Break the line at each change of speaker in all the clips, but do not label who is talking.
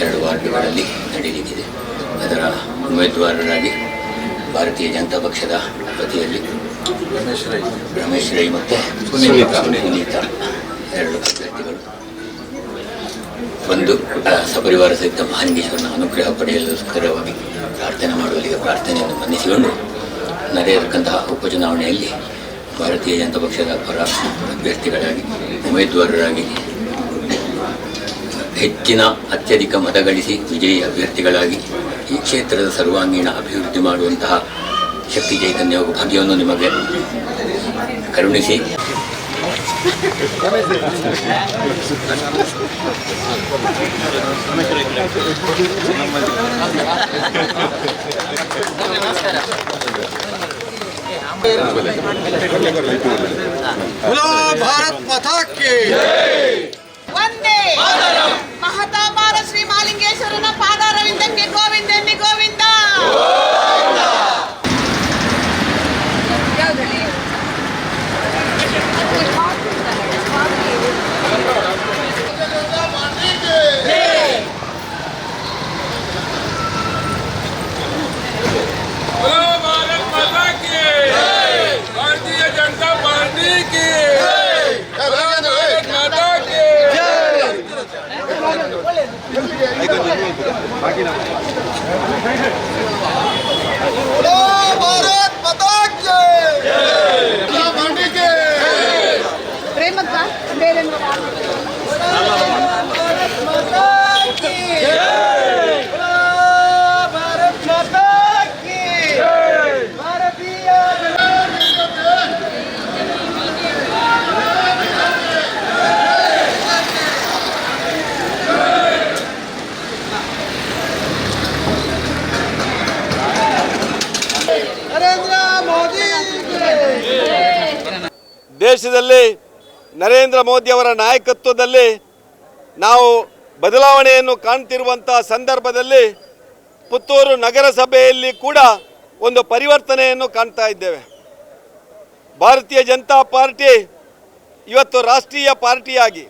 ಎರಡು ವಾರ್ಡ್ಗಳಲ್ಲಿ ನಡೆಯಲಿದೆ. ಅದರ ಉಮೇದುವಾರರಾಗಿ ಭಾರತೀಯ ಜನತಾ ಪಕ್ಷದ ಪತಿಯಲ್ಲಿ ರಮೇಶ್ ರೈ. ಮತ್ತು ಸುನೀತಾ ಎರಡು ಅಭ್ಯರ್ಥಿಗಳು. ಬಂದು ಸಪರಿವಾರ ಸಹಿತ ಮಹಾಲಿಂಗೇಶ್ವರನ ಅನುಗ್ರಹ ಪಡೆಯಲು ಪಡೆಯಲುಸ್ಕರವಾಗಿ ಪ್ರಾರ್ಥನೆ ಮಾಡುವಲ್ಲಿಗೆ ಪ್ರಾರ್ಥನೆಯನ್ನು ಮನ್ನಿಸಿಕೊಂಡು ನಡೆಯತಕ್ಕಂತಹ ಉಪಚುನಾವಣೆಯಲ್ಲಿ ಭಾರತೀಯ ಜನತಾ ಪಕ್ಷದ ಪರ ಅಭ್ಯರ್ಥಿಗಳಾಗಿ, ಉಮೇದುವಾರರಾಗಿ, ಹೆಚ್ಚಿನ ಅತ್ಯಧಿಕ ಮತಗಳಿಸಿ ವಿಜಯಿ ಅಭ್ಯರ್ಥಿಗಳಾಗಿ ಈ ಕ್ಷೇತ್ರದ ಸರ್ವಾಂಗೀಣ ಅಭಿವೃದ್ಧಿ ಮಾಡುವಂತಹ ಶಕ್ತಿ ಚೈತನ್ಯ ಭಾಗ್ಯವನ್ನು ನಿಮಗೆ ಕರುಣಿಸಿ
बोलो भारत माता के వందే మహతాపాల శ్రీ మాలింగేశ్వరున పాదారవిందం కే గోవిందన్ని గోవిందా কিনা।
ದೇಶದಲ್ಲಿ ನರೇಂದ್ರ ಮೋದಿಯವರ ನಾಯಕತ್ವದಲ್ಲಿ ನಾವು ಬದಲಾವಣೆಯನ್ನು ಕಾಣ್ತಿರುವಂಥ ಸಂದರ್ಭದಲ್ಲಿ ಪುತ್ತೂರು ನಗರಸಭೆಯಲ್ಲಿ ಕೂಡ ಒಂದು ಪರಿವರ್ತನೆಯನ್ನು ಕಾಣ್ತಾ ಇದ್ದೇವೆ. ಭಾರತೀಯ ಜನತಾ ಪಾರ್ಟಿ ಇವತ್ತು ರಾಷ್ಟ್ರೀಯ ಪಾರ್ಟಿಯಾಗಿ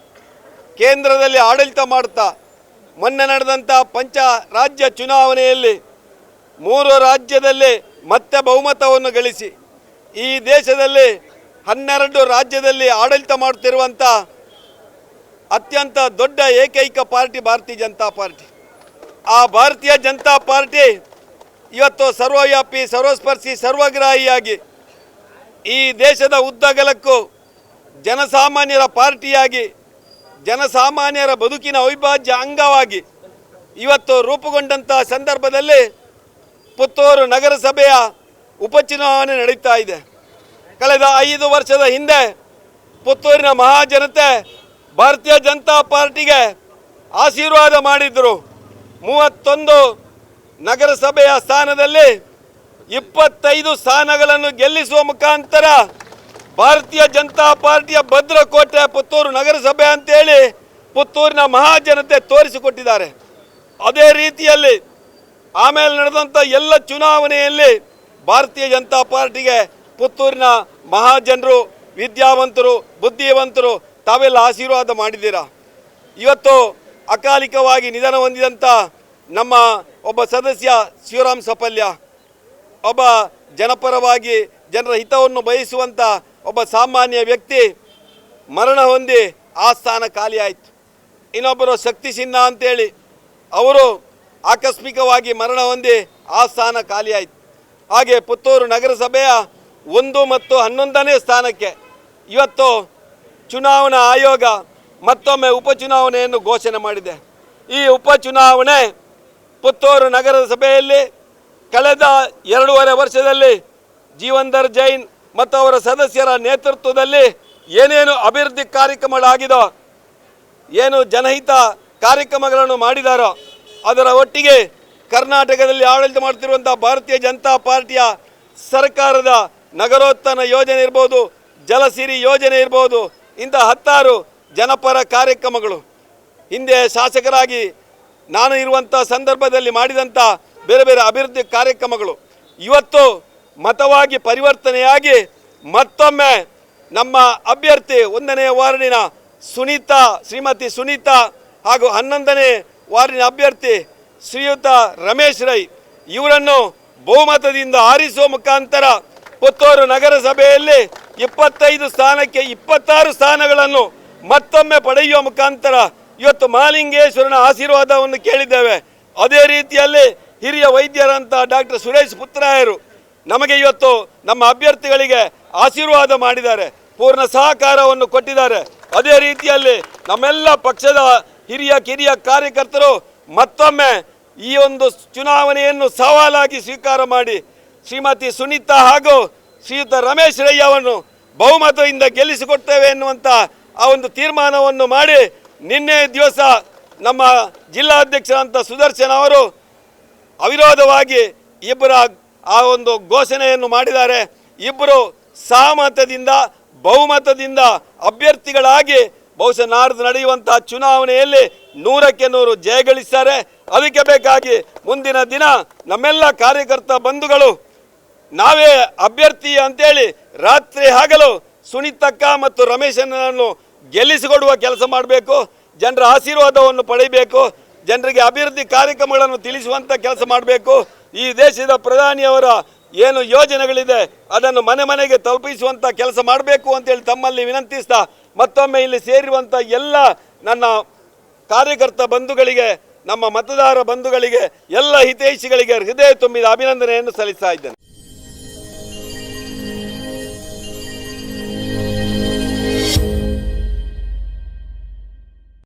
ಕೇಂದ್ರದಲ್ಲಿ ಆಡಳಿತ ಮಾಡ್ತಾ ಮೊನ್ನೆ ನಡೆದಂಥ ಪಂಚ ರಾಜ್ಯ ಚುನಾವಣೆಯಲ್ಲಿ ಮೂರು ರಾಜ್ಯದಲ್ಲಿ ಮತ್ತೆ ಬಹುಮತವನ್ನು ಗಳಿಸಿ ಈ ದೇಶದಲ್ಲಿ ಹನ್ನೆರಡು ರಾಜ್ಯದಲ್ಲಿ ಆಡಳಿತ ಮಾಡುತ್ತಿರುವಂಥ ಅತ್ಯಂತ ದೊಡ್ಡ ಏಕೈಕ ಪಾರ್ಟಿ ಭಾರತೀಯ ಜನತಾ ಪಾರ್ಟಿ. ಆ ಭಾರತೀಯ ಜನತಾ ಪಾರ್ಟಿ ಇವತ್ತು ಸರ್ವವ್ಯಾಪಿ, ಸರ್ವಸ್ಪರ್ಶಿ, ಸರ್ವಗ್ರಾಹಿಯಾಗಿ ಈ ದೇಶದ ಉದ್ದಗಲಕ್ಕೂ ಜನಸಾಮಾನ್ಯರ ಪಾರ್ಟಿಯಾಗಿ, ಜನಸಾಮಾನ್ಯರ ಬದುಕಿನ ಅವಿಭಾಜ್ಯ ಅಂಗವಾಗಿ ಇವತ್ತು ರೂಪುಗೊಂಡಂಥ ಸಂದರ್ಭದಲ್ಲಿ ಪುತ್ತೂರು ನಗರಸಭೆಯ ಉಪಚುನಾವಣೆ ನಡೀತಾ ಇದೆ. ಕಳೆದ ಐದು ವರ್ಷದ ಹಿಂದೆ ಪುತ್ತೂರಿನ ಮಹಾಜನತೆ ಭಾರತೀಯ ಜನತಾ ಪಾರ್ಟಿಗೆ ಆಶೀರ್ವಾದ ಮಾಡಿದ್ರು. ಮೂವತ್ತೊಂದು ನಗರಸಭೆಯ ಸ್ಥಾನದಲ್ಲಿ ಇಪ್ಪತ್ತೈದು ಸ್ಥಾನಗಳನ್ನು ಗೆಲ್ಲಿಸುವ ಮುಖಾಂತರ ಭಾರತೀಯ ಜನತಾ ಪಾರ್ಟಿಯ ಭದ್ರಕೋಟೆ ಪುತ್ತೂರು ನಗರಸಭೆ ಅಂತೇಳಿ ಪುತ್ತೂರಿನ ಮಹಾಜನತೆ ತೋರಿಸಿಕೊಟ್ಟಿದ್ದಾರೆ. ಅದೇ ರೀತಿಯಲ್ಲಿ ಆಮೇಲೆ ನಡೆದಂಥ ಎಲ್ಲ ಚುನಾವಣೆಯಲ್ಲಿ ಭಾರತೀಯ ಜನತಾ ಪಾರ್ಟಿಗೆ ಪುತ್ತೂರಿನ ಮಹಾಜನರು, ವಿದ್ಯಾವಂತರು, ಬುದ್ಧಿವಂತರು ತಾವೆಲ್ಲ ಆಶೀರ್ವಾದ ಮಾಡಿದ್ದೀರಾ? ಇವತ್ತು ಅಕಾಲಿಕವಾಗಿ ನಿಧನ ಹೊಂದಿದಂಥ ನಮ್ಮ ಒಬ್ಬ ಸದಸ್ಯ ಶಿವರಾಮ್ ಸಫಲ್ಯ ಒಬ್ಬ ಜನಪರವಾಗಿ ಜನರ ಹಿತವನ್ನು ಬಯಸುವಂಥ ಒಬ್ಬ ಸಾಮಾನ್ಯ ವ್ಯಕ್ತಿ ಮರಣ ಹೊಂದಿ ಆ ಸ್ಥಾನ ಖಾಲಿಯಾಯಿತು. ಇನ್ನೊಬ್ಬರು ಶಕ್ತಿ ಸಿನ್ಹಾ ಅಂತೇಳಿ ಅವರು ಆಕಸ್ಮಿಕವಾಗಿ ಮರಣ ಹೊಂದಿ ಆ ಸ್ಥಾನ ಖಾಲಿಯಾಯಿತು. ಹಾಗೆ ಪುತ್ತೂರು ನಗರಸಭೆಯ ಒಂದು ಮತ್ತು ಹನ್ನೊಂದನೇ ಸ್ಥಾನಕ್ಕೆ. ಇವತ್ತು ಚುನಾವಣಾ ಆಯೋಗ ಮತ್ತೊಮ್ಮೆ ಉಪಚುನಾವಣೆಯನ್ನು ಘೋಷಣೆ ಮಾಡಿದೆ. ಈ ಉಪಚುನಾವಣೆ ಪುತ್ತೂರು ನಗರದ ಸಭೆಯಲ್ಲಿ ಕಳೆದ ಎರಡೂವರೆ ವರ್ಷದಲ್ಲಿ ಜೀವಂದರ್ ಜೈನ್ ಮತ್ತು ಅವರ ಸದಸ್ಯರ ನೇತೃತ್ವದಲ್ಲಿ ಏನೇನು ಅಭಿವೃದ್ಧಿ ಕಾರ್ಯಕ್ರಮಗಳಾಗಿದೋ, ಏನು ಜನಹಿತ ಕಾರ್ಯಕ್ರಮಗಳನ್ನು ಮಾಡಿದಾರೋ, ಅದರ ಒಟ್ಟಿಗೆ ಕರ್ನಾಟಕದಲ್ಲಿ ಆಡಳಿತ ಮಾಡ್ತಿರುವಂಥ ಭಾರತೀಯ ಜನತಾ ಪಾರ್ಟಿಯ ಸರ್ಕಾರದ ನಗರೋತ್ಥಾನ ಯೋಜನೆ ಇರ್ಬೋದು, ಜಲಸಿರಿ ಯೋಜನೆ ಇರ್ಬೋದು ಇಂಥ ಹತ್ತಾರು ಜನಪರ ಕಾರ್ಯಕ್ರಮಗಳು. ಹಿಂದೆ ಶಾಸಕರಾಗಿ ನಾನು ಇರುವಂಥ ಸಂದರ್ಭದಲ್ಲಿ ಮಾಡಿದಂಥ ಬೇರೆ ಬೇರೆ ಅಭಿವೃದ್ಧಿ ಕಾರ್ಯಕ್ರಮಗಳು. ಇವತ್ತು ಮತವಾಗಿ ಪರಿವರ್ತನೆಯಾಗಿ ಮತ್ತೊಮ್ಮೆ ನಮ್ಮ ಅಭ್ಯರ್ಥಿ ಒಂದನೇ ವಾರ್ಡಿನ ಸುನೀತಾ, ಶ್ರೀಮತಿ ಸುನೀತಾ ಹಾಗೂ ಹನ್ನೊಂದನೇ ವಾರ್ಡಿನ ಅಭ್ಯರ್ಥಿ ಶ್ರೀಯುತ ರಮೇಶ್ ರೈ, ಇವರನ್ನು ಬಹುಮತದಿಂದ ಆರಿಸುವ ಮುಖಾಂತರ ಪುತ್ತೂರು ನಗರಸಭೆಯಲ್ಲಿ ಇಪ್ಪತ್ತೈದು ಸ್ಥಾನಕ್ಕೆ ಇಪ್ಪತ್ತಾರು ಸ್ಥಾನಗಳನ್ನು ಮತ್ತೊಮ್ಮೆ ಪಡೆಯುವ ಮುಖಾಂತರ ಇವತ್ತು ಮಾಲಿಂಗೇಶ್ವರನ ಆಶೀರ್ವಾದವನ್ನು ಕೇಳಿದ್ದೇವೆ. ಅದೇ ರೀತಿಯಲ್ಲಿ ಹಿರಿಯ ವೈದ್ಯರಂತ ಡಾಕ್ಟರ್ ಸುರೇಶ್ ಪುತ್ರಾಯರು ನಮಗೆ ಇವತ್ತು ನಮ್ಮ ಅಭ್ಯರ್ಥಿಗಳಿಗೆ ಆಶೀರ್ವಾದ ಮಾಡಿದ್ದಾರೆ. ಪೂರ್ಣ ಸಹಕಾರವನ್ನು ಕೊಟ್ಟಿದ್ದಾರೆ. ಅದೇ ರೀತಿಯಲ್ಲಿ ನಮ್ಮೆಲ್ಲ ಪಕ್ಷದ ಹಿರಿಯ ಕಿರಿಯ ಕಾರ್ಯಕರ್ತರು ಮತ್ತೊಮ್ಮೆ ಈ ಒಂದು ಚುನಾವಣೆಯನ್ನು ಸವಾಲಾಗಿ ಸ್ವೀಕಾರ ಮಾಡಿ ಶ್ರೀಮತಿ ಸುನೀತಾ ಹಾಗೂ ಶ್ರೀಯುತ ರಮೇಶ್ ರಯ್ಯವನ್ನು ಬಹುಮತದಿಂದ ಗೆಲ್ಲಿಸಿಕೊಡ್ತೇವೆ ಎನ್ನುವಂಥ ಆ ಒಂದು ತೀರ್ಮಾನವನ್ನು ಮಾಡಿ ನಿನ್ನೆ ದಿವಸ ನಮ್ಮ ಜಿಲ್ಲಾಧ್ಯಕ್ಷರಂತ ಸುದರ್ಶನ್ ಅವರು ಅವಿರೋಧವಾಗಿ ಇಬ್ಬರ ಆ ಒಂದು ಘೋಷಣೆಯನ್ನು ಮಾಡಿದ್ದಾರೆ. ಇಬ್ಬರು ಸಹಮತದಿಂದ, ಬಹುಮತದಿಂದ ಅಭ್ಯರ್ಥಿಗಳಾಗಿ ಬಹುಶಃ ನಾಡ್ದು ನಡೆಯುವಂತಹ ಚುನಾವಣೆಯಲ್ಲಿ ನೂರಕ್ಕೆ ನೂರು ಜಯಗಳಿಸ್ತಾರೆ ಅದಕ್ಕೆ ಬೇಕಾಗಿ ಮುಂದಿನ ದಿನ ನಮ್ಮೆಲ್ಲ ಕಾರ್ಯಕರ್ತ ಬಂಧುಗಳು ನಾವೇ ಅಭ್ಯರ್ಥಿ ಅಂತೇಳಿ ರಾತ್ರಿ ಹಗಲು ಸುನೀತಕ್ಕ ಮತ್ತು ರಮೇಶನನ್ನು ಗೆಲ್ಲಿಸಿಕೊಡುವ ಕೆಲಸ ಮಾಡಬೇಕು. ಜನರ ಆಶೀರ್ವಾದವನ್ನು ಪಡೆಯಬೇಕು. ಜನರಿಗೆ ಅಭಿವೃದ್ಧಿ ಕಾರ್ಯಕ್ರಮಗಳನ್ನು ತಿಳಿಸುವಂಥ ಕೆಲಸ ಮಾಡಬೇಕು. ಈ ದೇಶದ ಪ್ರಧಾನಿಯವರ ಏನು ಯೋಜನೆಗಳಿದೆ, ಅದನ್ನು ಮನೆ ಮನೆಗೆ ತಲುಪಿಸುವಂಥ ಕೆಲಸ ಮಾಡಬೇಕು ಅಂತೇಳಿ ತಮ್ಮಲ್ಲಿ ವಿನಂತಿಸ್ತಾ ಮತ್ತೊಮ್ಮೆ ಇಲ್ಲಿ ಸೇರಿರುವಂಥ ಎಲ್ಲ ನನ್ನ ಕಾರ್ಯಕರ್ತ ಬಂಧುಗಳಿಗೆ, ನಮ್ಮ ಮತದಾರ ಬಂಧುಗಳಿಗೆ, ಎಲ್ಲ ಹಿತೈಷಿಗಳಿಗೆ ಹೃದಯ ತುಂಬಿದ ಅಭಿನಂದನೆಯನ್ನು ಸಲ್ಲಿಸ್ತಾ ಇದ್ದೇನೆ.